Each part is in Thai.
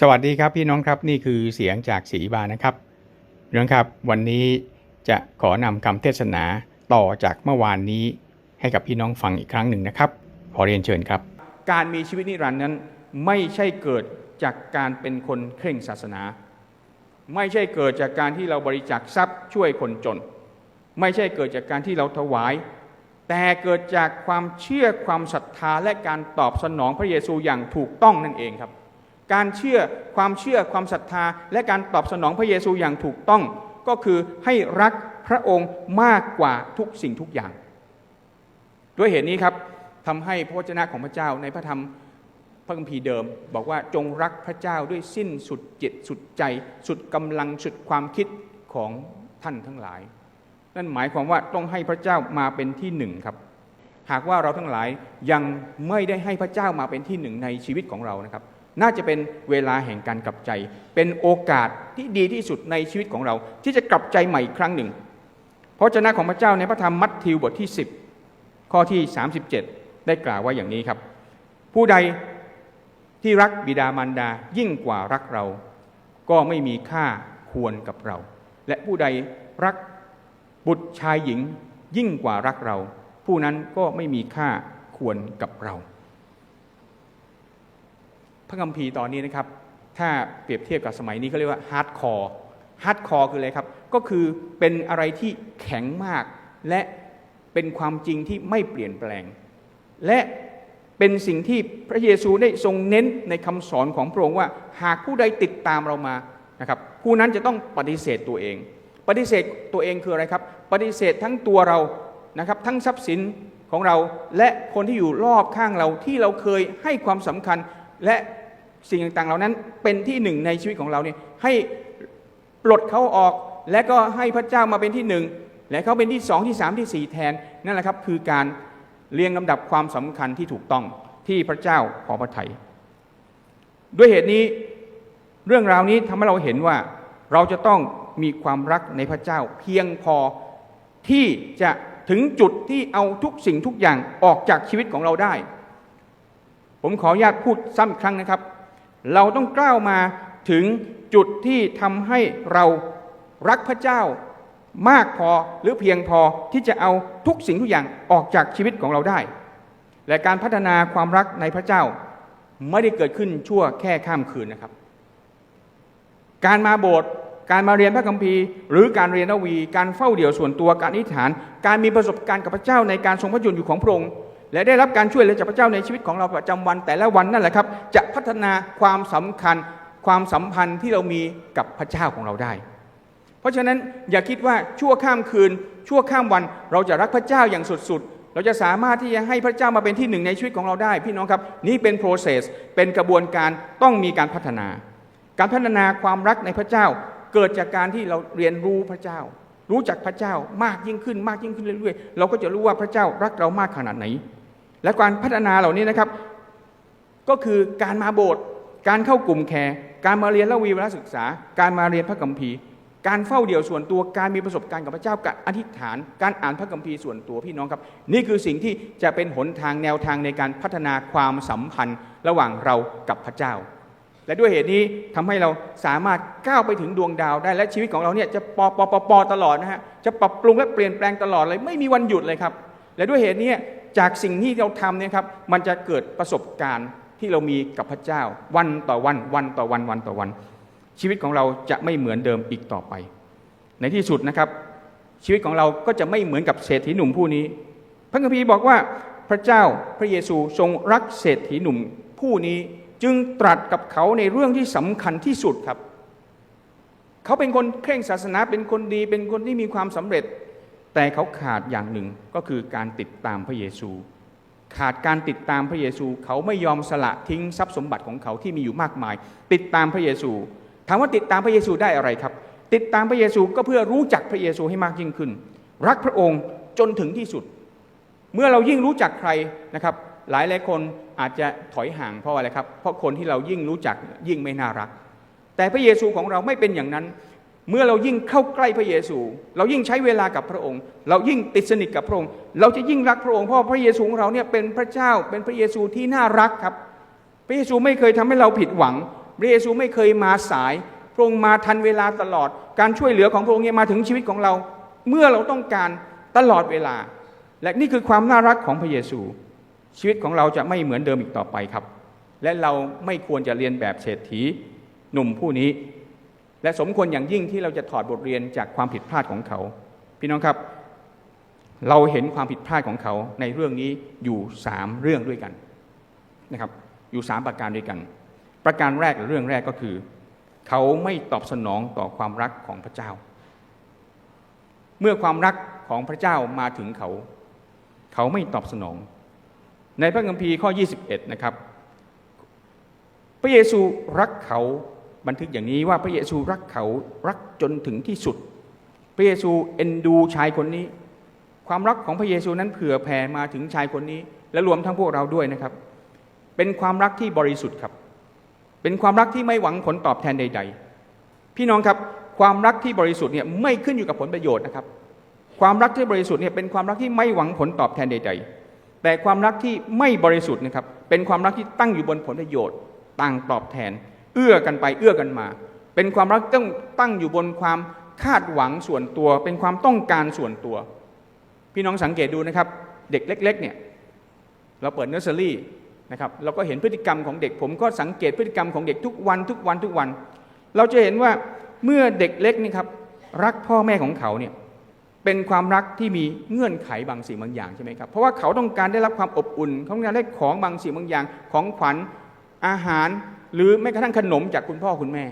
สวัสดีครับพี่น้องครับนี่คือเสียงจากศรีบานะครับพี่น้องครับวันนี้จะขอนำคำเทศนาต่อจากเมื่อวานนี้ให้กับพี่น้องฟังอีกครั้งหนึ่งนะครับ ขอเรียนเชิญครับ การมีชีวิตนิรันดร์นั้นไม่ใช่เกิดจากการเป็นคนเคร่งศาสนา ไม่ใช่เกิดจากการที่เราบริจาคทรัพย์ช่วยคนจน ไม่ใช่เกิดจากการที่เราถวาย แต่เกิดจากความเชื่อความศรัทธาและการตอบสนองพระเยซูอย่างถูกต้องนั่นเองครับ การเชื่อความเชื่อความศรัทธา และการตอบสนองพระเยซูอย่างถูกต้องก็คือให้รักพระองค์มากกว่าทุกสิ่งทุกอย่าง ด้วยเหตุนี้ครับทำให้พระวจนะของพระเจ้าในพระธรรมพระคัมภีร์เดิม บอกว่าจงรักพระเจ้าด้วยสิ้นสุดจิตสุดใจ สุดกำลังสุดความคิดของท่านทั้งหลาย นั่นหมายความว่าต้องให้พระเจ้ามาเป็นที่หนึ่งครับ หากว่าเราทั้งหลายยังไม่ได้ให้พระเจ้ามาเป็นที่หนึ่งในชีวิตของเรานะครับ น่าจะเป็นเวลาแห่งการกลับใจ เป็นโอกาสที่ดีที่สุดในชีวิตของเรา ที่จะกลับใจใหม่อีกครั้งหนึ่ง พระเจ้าของพระเจ้าในพระธรรมมัทธิวบทที่ 10 ข้อที่ 37 ได้กล่าวไว่าอย่างนี้ครับ ผู้ใดที่รักบิดามารดายิ่งกว่ารักเรา ก็ไม่มีค่าควรกับเรา และผู้ใดรักบุตรชายหญิงยิ่งกว่ารักเรา ผู้นั้นก็ไม่มีค่าควรกับเรา พระคัมภีร์ตอนนี้นะครับ ถ้าเปรียบเทียบกับสมัยนี้เขาเรียกว่าฮาร์ดคอร์ฮาร์ดคอร์คืออะไรครับ ก็คือเป็นอะไรที่แข็งมาก และเป็นความจริงที่ไม่เปลี่ยนแปลง และเป็นสิ่งที่พระเยซูได้ทรงเน้นในคำสอนของพระองค์ว่า หากผู้ใดติดตามเรามานะครับ ผู้นั้นจะต้องปฏิเสธตัวเอง ปฏิเสธตัวเองคืออะไรครับ ปฏิเสธทั้งตัวเรานะครับ ทั้งทรัพย์สินของเราและคนที่อยู่รอบข้างเราที่เราเคยให้ความสำคัญ และสิ่งต่างๆ เหล่านั้นเป็นที่หนึ่งในชีวิตของเราเนี่ยให้ปลดเขาออก และก็ให้พระเจ้ามาเป็นที่หนึ่งและเขาเป็นที่สองที่สามที่สี่แทนนั่นแหละครับคือการเรียงลำดับความสำคัญที่ถูกต้องที่พระเจ้าขอพระทัยด้วยเหตุนี้เรื่องราวนี้ทำให้เราเห็นว่าเราจะต้องมีความรักในพระเจ้า เพียงพอที่จะถึงจุดที่เอาทุกสิ่งทุกอย่างออกจากชีวิตของเราได้ ผมขออนุญาตพูดซ้ำอีกครั้งนะครับ เราต้องกล้าวมาถึงจุดที่ทำให้เรารักพระเจ้ามากพอหรือเพียงพอที่จะเอาทุกสิ่งทุกอย่างออกจากชีวิตของเราได้ และการพัฒนาความรักในพระเจ้าไม่ได้เกิดขึ้นชั่วแค่ข้ามคืนนะครับ การมาโบสถ์การมาเรียนพระคัมภีร์ หรือการเรียนนวี การเฝ้าเดี่ยวส่วนตัวการอธิษฐาน การมีประสบการณ์กับพระเจ้าในการทรงพระชนอยู่ของพระองค์ และได้รับการช่วยเหลือจากพระเจ้าในชีวิตของเราประจำวัน แต่ละวันนั่นแหละครับ จะพัฒนาความสำคัญความสัมพันธ์ที่เรามีกับพระเจ้าของเราได้ เพราะฉะนั้นอย่าคิดว่าชั่วข้ามคืน ชั่วข้ามวันเราจะรักพระเจ้าอย่างสุดๆ เราจะสามารถที่จะให้พระเจ้ามาเป็นที่หนึ่งในชีวิตของเราได้ พี่น้องครับ นี่เป็น process เป็นกระบวนการต้องมีการพัฒนา การพัฒนาความรักในพระเจ้าเกิดจากการที่เราเรียนรู้พระเจ้า รู้จักพระเจ้ามากยิ่งขึ้นมากยิ่งขึ้นเรื่อยๆ เราก็จะรู้ว่าพระเจ้ารักเรามากขนาดไหน และการพัฒนาเหล่านี้นะครับ ก็คือการมาโบสถ์การเข้ากลุ่มแคร์การมาเรียนละวีวรศึกษา การมาเรียนพระคัมภีร์ การเฝ้าเดี่ยวส่วนตัวการมีประสบการณ์กับพระเจ้าการอธิษฐาน การอ่านพระคัมภีร์ส่วนตัวพี่น้องครับ นี่คือสิ่งที่จะเป็นหนทางแนวทางในการพัฒนาความสัมพันธ์ระหว่างเรากับพระเจ้า และด้วยเหตุนี้ทำให้เราสามารถก้าวไปถึงดวงดาวได้และชีวิตของเราเนี่ยจะปอปอปอปอตลอดนะฮะจะปรับปรุงและเปลี่ยนแปลงตลอดเลยไม่มีวันหยุดเลยครับและด้วยเหตุนี้ จากสิ่งที่เราทำเนี่ยครับมันจะเกิดประสบการณ์ที่เรามีกับพระเจ้า วันต่อวันวันต่อวันวันต่อวัน ชีวิตของเราจะไม่เหมือนเดิมอีกต่อไป ในที่สุดนะครับ ชีวิตของเราก็จะไม่เหมือนกับเศรษฐีหนุ่มผู้นี้ พระคัมภีร์บอกว่าพระเจ้าพระเยซูทรงรักเศรษฐีหนุ่มผู้นี้จึงตรัสกับเขาในเรื่องที่สำคัญที่สุดครับ เขาเป็นคนเคร่งศาสนาเป็นคนดี เป็นคนที่มีความสำเร็จ แต่เขาขาดอย่างหนึ่งก็คือการติดตามพระเยซู ขาดการติดตามพระเยซู เขาไม่ยอมสละทิ้งทรัพย์สมบัติของเขาที่มีอยู่มากมาย ติดตามพระเยซูถามว่าติดตามพระเยซูได้อะไรครับ ติดตามพระเยซูก็เพื่อรู้จักพระเยซูให้มากยิ่งขึ้น รักพระองค์จนถึงที่สุด เมื่อเรายิ่งรู้จักใครนะครับ หลายหลายคนอาจจะถอยห่างเพราะอะไรครับ เพราะคนที่เรายิ่งรู้จักยิ่งไม่น่ารัก แต่พระเยซูของเราไม่เป็นอย่างนั้น เมื่อเรายิ่งเข้าใกล้พระเยซู เรายิ่งใช้เวลากับพระองค์ เรายิ่งติดสนิทกับพระองค์ เราจะยิ่งรักพระองค์เพราะพระเยซูของเราเนี่ยเป็นพระเจ้าเป็นพระเยซูที่น่ารักครับ พระเยซูไม่เคยทำให้เราผิดหวัง พระเยซูไม่เคยมาสาย พระองค์มาทันเวลาตลอด การช่วยเหลือของพระองค์เนี่ยมาถึงชีวิตของเรา เมื่อเราต้องการตลอดเวลา และนี่คือความน่ารักของพระเยซู ชีวิตของเราจะไม่เหมือนเดิมอีกต่อไปครับ และเราไม่ควรจะเรียนแบบเศรษฐีหนุ่มผู้นี้ และสมควรอย่างยิ่งที่เราจะถอดบทเรียนจากความผิดพลาดของเขา พี่น้องครับ เราเห็นความผิดพลาดของเขาในเรื่องนี้อยู่สามเรื่องด้วยกันนะครับ อยู่สามประการด้วยกัน ประการแรกหรือเรื่องแรกก็คือ เขาไม่ตอบสนองต่อความรักของพระเจ้า เมื่อความรักของพระเจ้ามาถึงเขา เขาไม่ตอบสนอง ในพระคัมภีร์ข้อ 21 นะครับ พระเยซูรักเขา บันทึกอย่างนี้ว่าพระเยซูรักเขารักจนถึงที่สุด พระเยซูเอ็นดูชายคนนี้ ความรักของพระเยซูนั้นเผื่อแผ่มาถึงชายคนนี้ และรวมทั้งพวกเราด้วยนะครับ เป็นความรักที่บริสุทธิ์ครับ เป็นความรักที่ไม่หวังผลตอบแทนใด ๆ พี่น้องครับความรักที่บริสุทธิ์เนี่ยไม่ขึ้นอยู่กับผลประโยชน์นะครับ ความรักที่บริสุทธิ์เนี่ยเป็นความรักที่ไม่หวังผลตอบแทนใด ๆ แต่ความรักที่ไม่บริสุทธิ์นะครับเป็นความรักที่ตั้งอยู่บนผลประโยชน์ต่างตอบแทน เอื้อกันไปเอื้อกันมา เป็นความรักต้องตั้งอยู่บนความคาดหวังส่วนตัว เป็นความต้องการส่วนตัว พี่น้องสังเกตดูนะครับ เด็กเล็ก ๆ เนี่ยเราเปิดเนอร์เซอรี่นะครับเราก็เห็นพฤติกรรมของเด็ก ผมก็สังเกตพฤติกรรมของเด็กทุกวันทุกวันทุกวัน เราจะเห็นว่าเมื่อเด็กเล็กนี่ครับรักพ่อแม่ของเขาเนี่ยเป็นความรักที่มีเงื่อนไขบางสิ่งบางอย่างใช่ไหมครับเพราะว่าเขาต้องการได้รับความอบอุ่นเขาต้องการได้ของบางสิ่งบางอย่างของขวัญอาหาร หรือแม้กระทั่งขนมจากคุณพ่อคุณแม่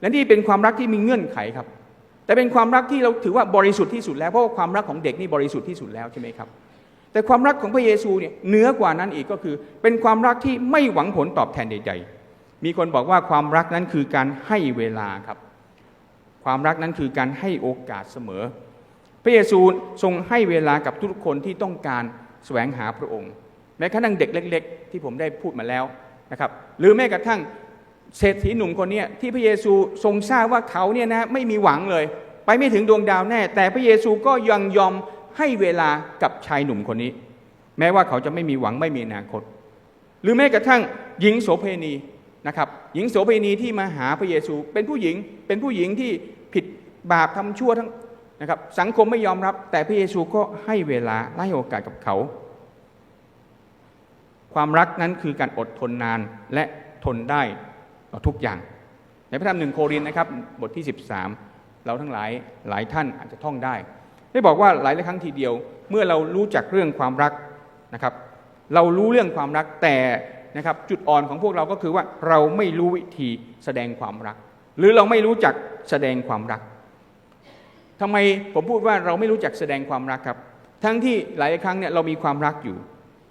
และนี่เป็นความรักที่มีเงื่อนไขครับ แต่เป็นความรักที่เราถือว่าบริสุทธิ์ที่สุดแล้วเพราะว่าความรักของเด็กนี่บริสุทธิ์ที่สุดแล้วใช่ไหมครับ แต่ความรักของพระเยซูเนี่ยเหนือกว่านั้นอีกก็คือ เป็นความรักที่ไม่หวังผลตอบแทนใด ๆ มีคนบอกว่าความรักนั้นคือการให้เวลาครับ ความรักนั้นคือการให้โอกาสเสมอ พระเยซูทรงให้เวลากับทุกคนที่ต้องการแสวงหาพระองค์ แม้กระทั่งเด็กเล็ก ๆ ที่ผมได้พูดมาแล้ว นะครับหรือแม้กระทั่งเศรษฐีหนุ่มคนนี้ที่พระเยซูทรงทราบว่าเขาเนี่ยนะไม่มีหวังเลย ไปไม่ถึงดวงดาวแน่ แต่พระเยซูก็ยังยอมให้เวลากับชายหนุ่มคนนี้ แม้ว่าเขาจะไม่มีหวังไม่มีอนาคต หรือแม้กระทั่งหญิงโสเพณีนะครับหญิงโสเพณีที่มาหาพระเยซู เป็นผู้หญิงเป็นผู้หญิงที่ผิดบาปทำชั่วทั้งนะครับสังคมไม่ยอมรับ แต่พระเยซูก็ให้เวลาให้โอกาสกับเขา ความรักนั้นคือการอดทนนานและทนได้ต่อทุกอย่าง ในพระธรรมหนึ่งโครินนะครับบทที่ 13 เราทั้งหลายหลายท่านอาจจะท่องได้ ได้บอกว่าหลายหลายครั้งทีเดียว เมื่อเรารู้จักเรื่องความรักนะครับ เรารู้เรื่องความรักแต่นะครับจุดอ่อนของพวกเราก็คือว่าเราไม่รู้วิธีแสดงความรัก หรือเราไม่รู้จักแสดงความรักทำไมผมพูดว่าเราไม่รู้จักแสดงความรักครับ ทั้งที่หลายครั้งเนี่ยเรามีความรักอยู่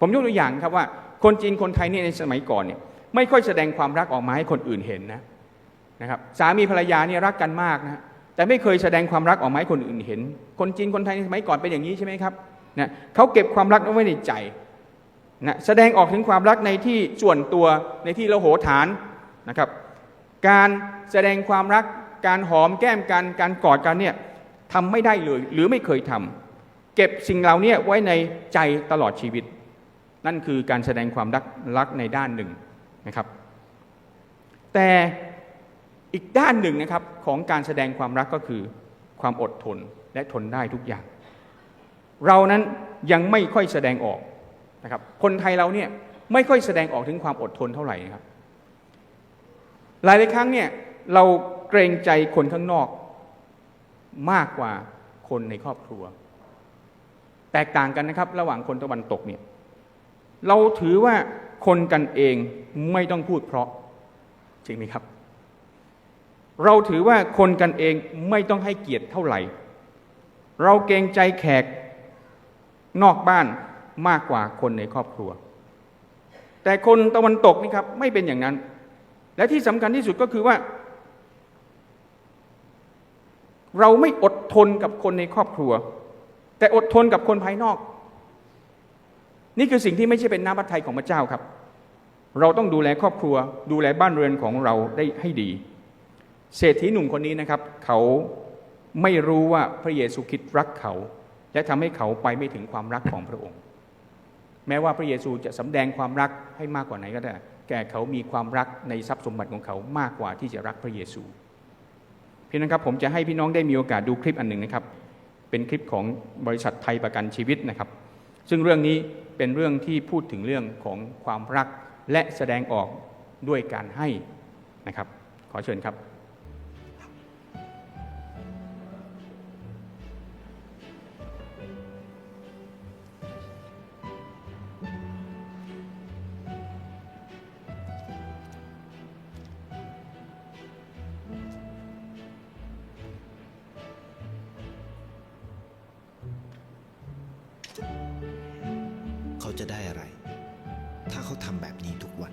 ผมยกตัวอย่างครับว่า คนจีนคนไทยเนี่ยในสมัยก่อนเนี่ยไม่ค่อยแสดงความรักออกมาให้คนอื่นเห็นนะนะครับสามีภรรยาเนี่ยรักกันมากนะแต่ไม่เคยแสดงความรักออกมาให้คนอื่นเห็น คนจีนคนไทยในสมัยก่อนเป็นอย่างนี้ใช่ไหมครับนะเขาเก็บความรักไว้ในใจนะแสดงออกถึงความรักในที่ส่วนตัวในที่เราโหฐานนะครับ การแสดงความรักการหอมแก้มกันการกอดกันเนี่ยทำไม่ได้เลยหรือไม่เคยทำเก็บสิ่งเหล่านี้ไว้ในใจตลอดชีวิต นั่นคือการแสดงความรักรักในด้านหนึ่งนะครับ แต่อีกด้านหนึ่งนะครับของการแสดงความรักก็คือความอดทนและทนได้ทุกอย่าง เรานั้นยังไม่ค่อยแสดงออกนะครับคนไทยเราเนี่ยไม่ค่อยแสดงออกถึงความอดทนเท่าไหร่นะครับ หลายหลายครั้งเนี่ยเราเกรงใจคนข้างนอกมากกว่าคนในครอบครัว แตกต่างกันนะครับ ระหว่างคนตะวันตกเนี่ย เราถือว่าคนกันเองไม่ต้องพูดเพราะ จริงไหมครับ เราถือว่าคนกันเองไม่ต้องให้เกียรติเท่าไหร่ เราเกรงใจแขกนอกบ้านมากกว่าคนในครอบครัว แต่คนตะวันตกนี่ครับไม่เป็นอย่างนั้น และที่สำคัญที่สุดก็คือว่า เราไม่อดทนกับคนในครอบครัว แต่อดทนกับคนภายนอก นี่คือสิ่งที่ไม่ใช่เป็นน้ำพระทัยของพระเจ้าครับ เราต้องดูแลครอบครัว ดูแลบ้านเรือนของเราได้ให้ดี เศรษฐีหนุ่มคนนี้นะครับ เขาไม่รู้ว่าพระเยซูคริสต์รักเขา และทำให้เขาไปไม่ถึงความรักของพระองค์ แม้ว่าพระเยซูจะสำแดงความรักให้มากกว่าไหนก็ได้แก่เขามีความรักในทรัพย์สมบัติของเขามากกว่าที่จะรักพระเยซูพี่น้องครับผมจะให้พี่น้องได้มีโอกาสดูคลิปอันหนึ่งนะครับ เป็นคลิปของบริษัทไทยประกันชีวิตนะครับ ซึ่งเรื่องนี้ เป็นเรื่องที่พูดถึงเรื่องของความรักและแสดงออกด้วยการให้นะครับ ขอเชิญครับ จะได้อะไร ถ้าเขาทำแบบนี้ทุกวัน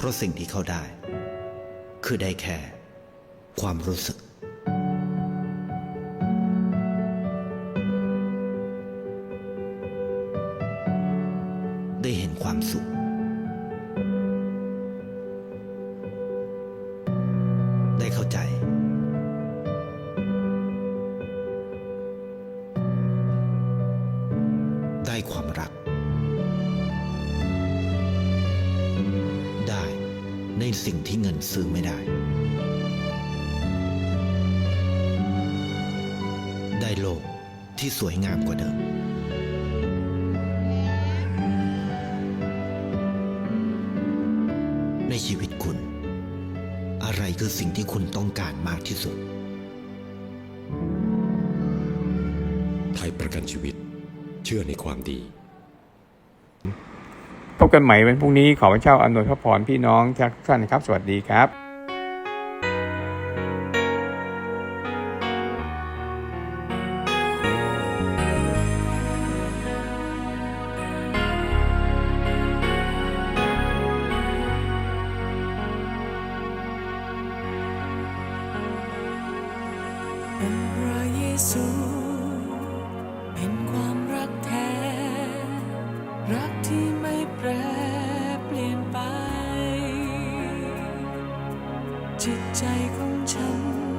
เพราะสิ่งที่เขาได้ คือได้แค่ ความรู้สึก สิ่งที่เงินซื้อไม่ได้ ได้โลกที่สวยงามกว่าเดิม ในชีวิตคุณ อะไรคือสิ่งที่คุณต้องการมากที่สุด ไทยประกันชีวิต เชื่อในความดี กันใหม่วันพรุ่งนี้ขอพระเจ้าอำนวยพระพรพี่น้องทุกท่านครับ สวัสดีครับ จิตใจของฉัน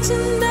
imagine that